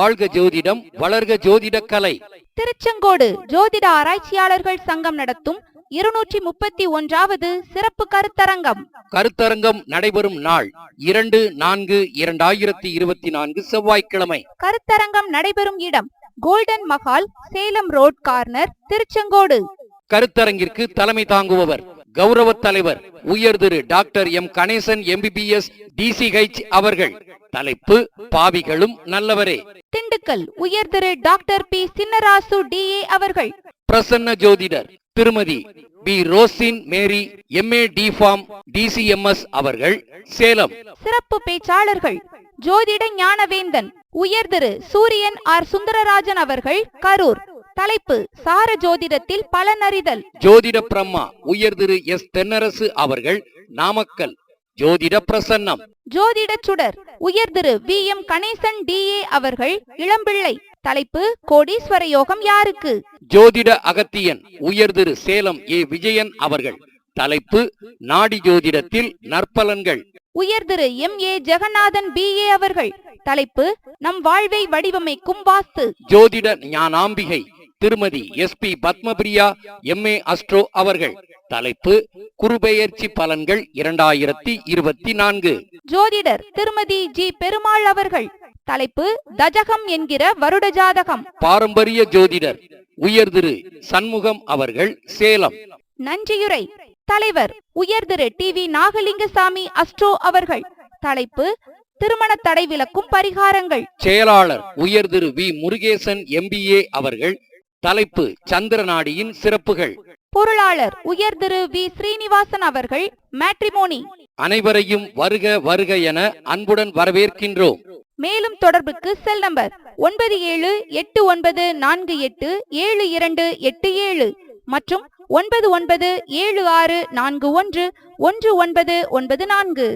வாழ்க ஜோதிடம் வளர்க ஜோதிட கலை. திருச்செங்கோடு ஜோதிட ஆராய்ச்சியாளர்கள் சங்கம் நடத்தும் இருநூற்றி முப்பத்தி ஒன்றாவது சிறப்பு கருத்தரங்கம். கருத்தரங்கம் நடைபெறும் நாள் இரண்டு நான்கு இரண்டாயிரத்தி இருபத்தி நான்கு செவ்வாய்க்கிழமை. கருத்தரங்கம் நடைபெறும் இடம் golden Mahal Salem road corner Tiruchengode. கருத்தரங்கிற்கு தலைமை தாங்குபவர் கௌரவ தலைவர் உயர் Thiru doctor M. Ganesan MBBS DCH அவர்கள். தலைப்பு பாவிகளும் நல்லவரே. திண்டுக்கல் உயர் Thiru doctor P. Chinnarasu DA அவர்கள். பிரசன்ன ஜோதிடர் Thirumathi P. Rosin Mary MA D Pharm DCMS அவர்கள். சேலம். சிறப்பு பேச்சாளர்கள் ஜோதிட ஞானவேந்தன் உயர் திரு சூரியன் ஆர். சுந்தரராஜன் அவர்கள் கரூர். தலைப்பு சார ஜோதிடத்தில் பலனறிதல். ஜோதிட பிரம்மா உயர் திரு எஸ் தென்னரசு அவர்கள் நாமக்கல். ஜோதிட பிரசன்னம். ஜோதிட சுடர் உயர் Thiru V M Ganesan DA அவர்கள் இளம்பிள்ளை. தலைப்பு கோடீஸ்வர யோகம் யாருக்கு? ஜோதிட அகத்தியன் உயர் திரு சேலம் ஏ விஜயன் அவர்கள். தலைப்பு நாடி ஜோதிடத்தில் நற்பலன்கள். உயர் Thiru M A Jaganathan BA அவர்கள். தலைப்பு நம் வாழ்வை வடிவமைக்கும் வாஸ்து. ஜோதிட Gnanambigai. Thirumathi S P Padmapriya MA astro அவர்கள். தலைப்பு குருபெயர்ச்சி பலன்கள் இரண்டாயிரத்தி இருபத்தி நான்கு. ஜோதிடர் திருமதி ஜி பெருமாள் அவர்கள். தலைப்பு தஜகம் என்கிற வருட ஜாதகம். பாரம்பரிய ஜோதிடர் உயர் திரு சண்முகம் அவர்கள் சேலம். நன்றியுரை. தலைவர் உயர் Thiru T V Nagalingasamy astro அவர்கள். தலைப்பு திருமண தடை விலக்கும் பரிகாரங்கள். செயலாளர் உயர் திரு வி முருகேசன் எம்பிஏ அவர்கள். தலைப்பு சந்திரநாடியின் சிறப்புகள். பொருளாளர் உயர் திரு வி. ஸ்ரீனிவாசன் அவர்கள் மேட்ரிமோனி. அனைவரையும் வருக வருக என அன்புடன் வரவேற்கின்றோம். மேலும் தொடர்புக்கு செல் நம்பர் ஒன்பது ஏழு எட்டு ஒன்பது நான்கு எட்டு ஏழு இரண்டு எட்டு ஏழு மற்றும் ஒன்பது ஒன்பது ஏழு ஆறு நான்கு ஒன்று ஒன்று ஒன்பது ஒன்பது நான்கு.